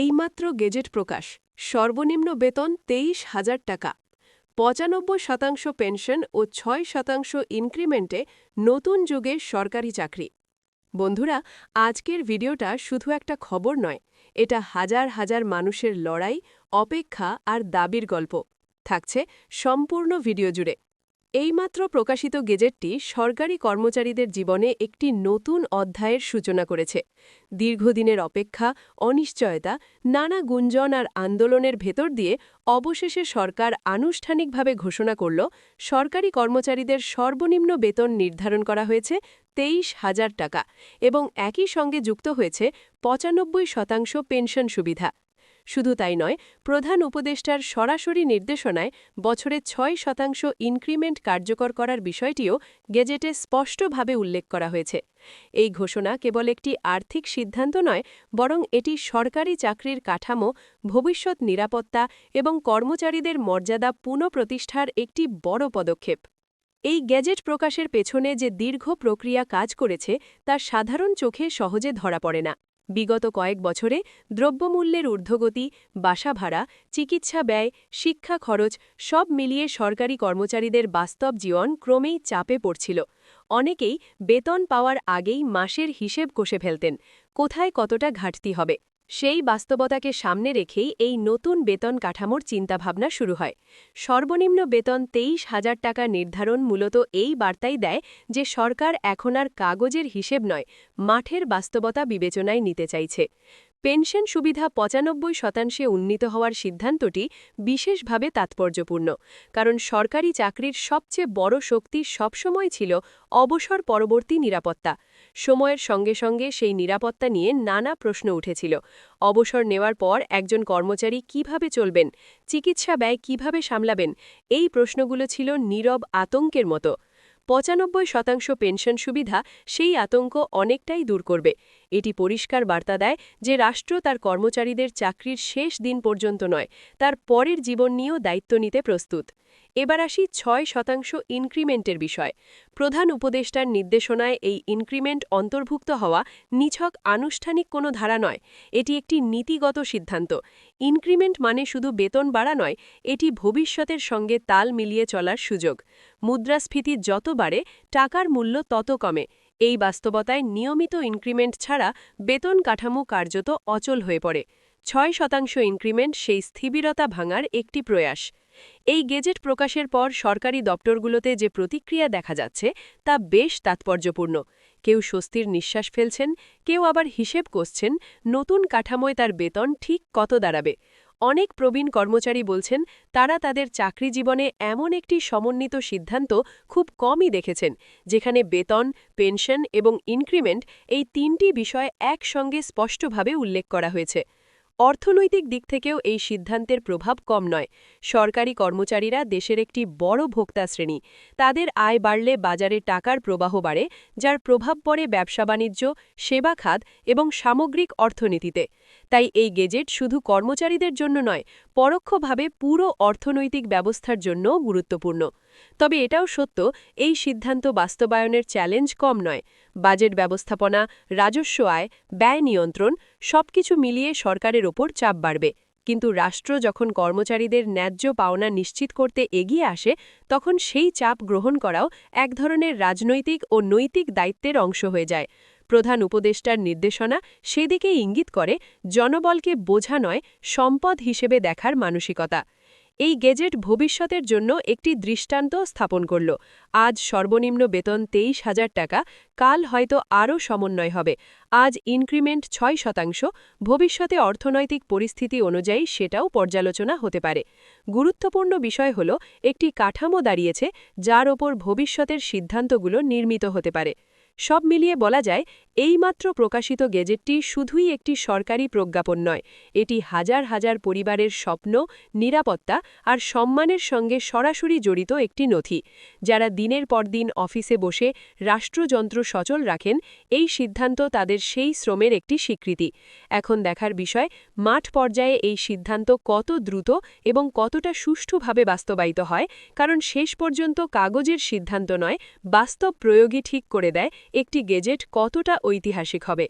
এইমাত্র গেজেট প্রকাশ। সর্বনিম্ন বেতন তেইশ হাজার টাকা। পঁচানব্বই শতাংশ পেনশন ও ছয় শতাংশ ইনক্রিমেন্টে নতুন যুগের সরকারি চাকরি। বন্ধুরা, আজকের ভিডিওটা শুধু একটা খবর নয়, এটা হাজার হাজার মানুষের লড়াই, অপেক্ষা আর দাবির গল্প। থাকছে সম্পূর্ণ ভিডিও জুড়ে। এইমাত্র প্রকাশিত গেজেটটি সরকারি কর্মচারীদের জীবনে একটি নতুন অধ্যায়ের সূচনা করেছে। দীর্ঘদিনের অপেক্ষা, অনিশ্চয়তা, নানা গুঞ্জন আর আন্দোলনের ভেতর দিয়ে অবশেষে সরকার আনুষ্ঠানিকভাবে ঘোষণা করল, সরকারি কর্মচারীদের সর্বনিম্ন বেতন নির্ধারণ করা হয়েছে তেইশ হাজার টাকা এবং একই সঙ্গে যুক্ত হয়েছে পঁচানব্বই শতাংশ পেনশন সুবিধা। শুধু তাই নয়, প্রধান উপদেষ্টার সরাসরি নির্দেশনায় বছরে ছয় শতাংশ ইনক্রিমেন্ট কার্যকর করার বিষয়টিও গেজেটে স্পষ্টভাবে উল্লেখ করা হয়েছে। এই ঘোষণা কেবল একটি আর্থিক সিদ্ধান্ত নয়, বরং এটি সরকারি চাকরির কাঠামো, ভবিষ্যৎ নিরাপত্তা এবং কর্মচারীদের মর্যাদা পুনঃপ্রতিষ্ঠার একটি বড় পদক্ষেপ। এই গ্যাজেট প্রকাশের পেছনে যে দীর্ঘ প্রক্রিয়া কাজ করেছে, তা সাধারণ চোখে সহজে ধরা পড়ে না। বিগত কয়েক বছরে দ্রব্যমূল্যের ঊর্ধ্বগতি বাসা ভাড়া চিকিৎসা ব্যয়, শিক্ষা খরচ সব মিলিয়ে সরকারি কর্মচারীদের বাস্তব জীবন ক্রমেই চাপে পড়ছিল। অনেকেই বেতন পাওয়ার আগেই মাসের হিসেব কষে ফেলতেন। কোথায় কতটা ঘাটতি হবে? সেই বাস্তবতাকে সামনে রেখেই এই নতুন বেতন কাঠামোর চিন্তাভাবনা শুরু হয়। সর্বনিম্ন বেতন তেইশ হাজার টাকা নির্ধারণ মূলত এই বার্তাই দেয় যে সরকার এখন আর কাগজের হিসেব নয়, মাঠের বাস্তবতা বিবেচনায় নিতে চাইছে। পেনশন সুবিধা পঁচানব্বই শতাংশে উন্নীত হওয়ার সিদ্ধান্তটি বিশেষভাবে তাৎপর্যপূর্ণ, কারণ সরকারি চাকরির সবচেয়ে বড় শক্তি সবসময় ছিল অবসর পরবর্তী নিরাপত্তা। সময়ের সঙ্গে সঙ্গে সেই নিরাপত্তা নিয়ে নানা প্রশ্ন উঠেছিল। অবসর নেওয়ার পর একজন কর্মচারী কীভাবে চলবেন? চিকিৎসা ব্যয় কীভাবে সামলাবেন? এই প্রশ্নগুলো ছিল নীরব আতঙ্কের মতো। পঁচানব্বই শতাংশ পেনশন সুবিধা সেই আতঙ্ক অনেকটাই দূর করবে। এটি পরিষ্কার বার্তা দেয় যে রাষ্ট্র তার কর্মচারীদের চাকরির শেষ দিন পর্যন্ত নয়, তার পরের জীবন নিয়েও দায়িত্ব নিতে প্রস্তুত। এবার আসি ছয় শতাংশ ইনক্রিমেন্টের বিষয়। প্রধান উপদেষ্টার নির্দেশনায় এই ইনক্রিমেন্ট অন্তর্ভুক্ত হওয়া নিছক আনুষ্ঠানিক কোনো ধারা নয়, এটি একটি নীতিগত সিদ্ধান্ত। ইনক্রিমেন্ট মানে শুধু বেতন বাড়া নয়, এটি ভবিষ্যতের সঙ্গে তাল মিলিয়ে চলার সুযোগ। মুদ্রাস্ফীতি যত বাড়ে, টাকার মূল্য তত কমে। এই বাস্তবতায় নিয়মিত ইনক্রিমেন্ট ছাড়া বেতন কাঠামো কার্যত অচল হয়ে পড়ে। ছয় শতাংশ ইনক্রিমেন্ট সেই স্থিবিরতা ভাঙার একটি প্রয়াস। এই গেজেট প্রকাশের পর সরকারি দপ্তরগুলোতে যে প্রতিক্রিয়া দেখা যাচ্ছে, তা বেশ তাৎপর্যপূর্ণ। কেউ স্বস্তির নিঃশ্বাস ফেলছেন, কেউ আবার হিসেব কষছেন, নতুন কাঠামোয় তার বেতন ঠিক কত দাঁড়াবে। অনেক প্রবীণ কর্মচারী বলছেন, তারা তাদের চাকরি জীবনে এমন একটি সমন্বিত সিদ্ধান্ত খুব কমই দেখেছেন, যেখানে বেতন, পেনশন এবং ইনক্রিমেন্ট এই তিনটি বিষয় একসঙ্গে স্পষ্টভাবে উল্লেখ করা হয়েছে। অর্থনৈতিক দিক থেকেও এই সিদ্ধান্তের প্রভাব কম নয়। সরকারি কর্মচারীরা দেশের একটি বড় ভোক্তা শ্রেণি। তাদের আয় বাড়লে বাজারে টাকার প্রবাহ বাড়ে, যার প্রভাব পড়ে ব্যবসা বাণিজ্য, সেবা খাত এবং সামগ্রিক অর্থনীতিতে। তাই এই গেজেট শুধু কর্মচারীদের জন্য নয়, পরোক্ষভাবে পুরো অর্থনৈতিক ব্যবস্থার জন্যও গুরুত্বপূর্ণ। তবে এটাও সত্য, এই সিদ্ধান্ত বাস্তবায়নের চ্যালেঞ্জ কম নয়। বাজেট ব্যবস্থাপনা, রাজস্ব আয়, ব্যয় নিয়ন্ত্রণ সবকিছু মিলিয়ে সরকারের ওপর চাপ বাড়বে। কিন্তু রাষ্ট্র যখন কর্মচারীদের ন্যায্য পাওনা নিশ্চিত করতে এগিয়ে আসে, তখন সেই চাপ গ্রহণ করাও এক ধরনের রাজনৈতিক ও নৈতিক দায়িত্বের অংশ হয়ে যায়। প্রধান উপদেষ্টার নির্দেশনা সেদিকেই ইঙ্গিত করে জনবলকে বোঝা নয়, সম্পদ হিসেবে দেখার মানসিকতা। এই গেজেট ভবিষ্যতের জন্য একটি দৃষ্টান্ত স্থাপন করল। আজ সর্বনিম্ন বেতন তেইশ হাজার টাকা, কাল হয়তো আরও সমন্বয় হবে। আজ ইনক্রিমেন্ট ছয় শতাংশ, ভবিষ্যতে অর্থনৈতিক পরিস্থিতি অনুযায়ী সেটাও পর্যালোচনা হতে পারে। গুরুত্বপূর্ণ বিষয় হল, একটি কাঠামো দাঁড়িয়েছে, যার ওপর ভবিষ্যতের সিদ্ধান্তগুলো নির্মিত হতে পারে। সব মিলিয়ে বলা যায়, এইমাত্র প্রকাশিত গেজেটটি শুধুই একটি সরকারি প্রজ্ঞাপন নয়, এটি হাজার হাজার পরিবারের স্বপ্ন, নিরাপত্তা আর সম্মানের সঙ্গে সরাসরি জড়িত একটি নথি, যারা দিনের পর দিন অফিসে বসে রাষ্ট্রযন্ত্র সচল রাখেন, এই সিদ্ধান্ত তাদের সেই শ্রমের একটি স্বীকৃতি। এখন দেখার বিষয়, মাঠ পর্যায়ে এই সিদ্ধান্ত কত দ্রুত এবং কতটা সুষ্ঠুভাবে বাস্তবায়িত হয়, কারণ শেষ পর্যন্ত কাগজের সিদ্ধান্ত নয়, বাস্তব প্রয়োগই ঠিক করে দেয় একটি গেজেট কতটা ঐতিহাসিক হবে?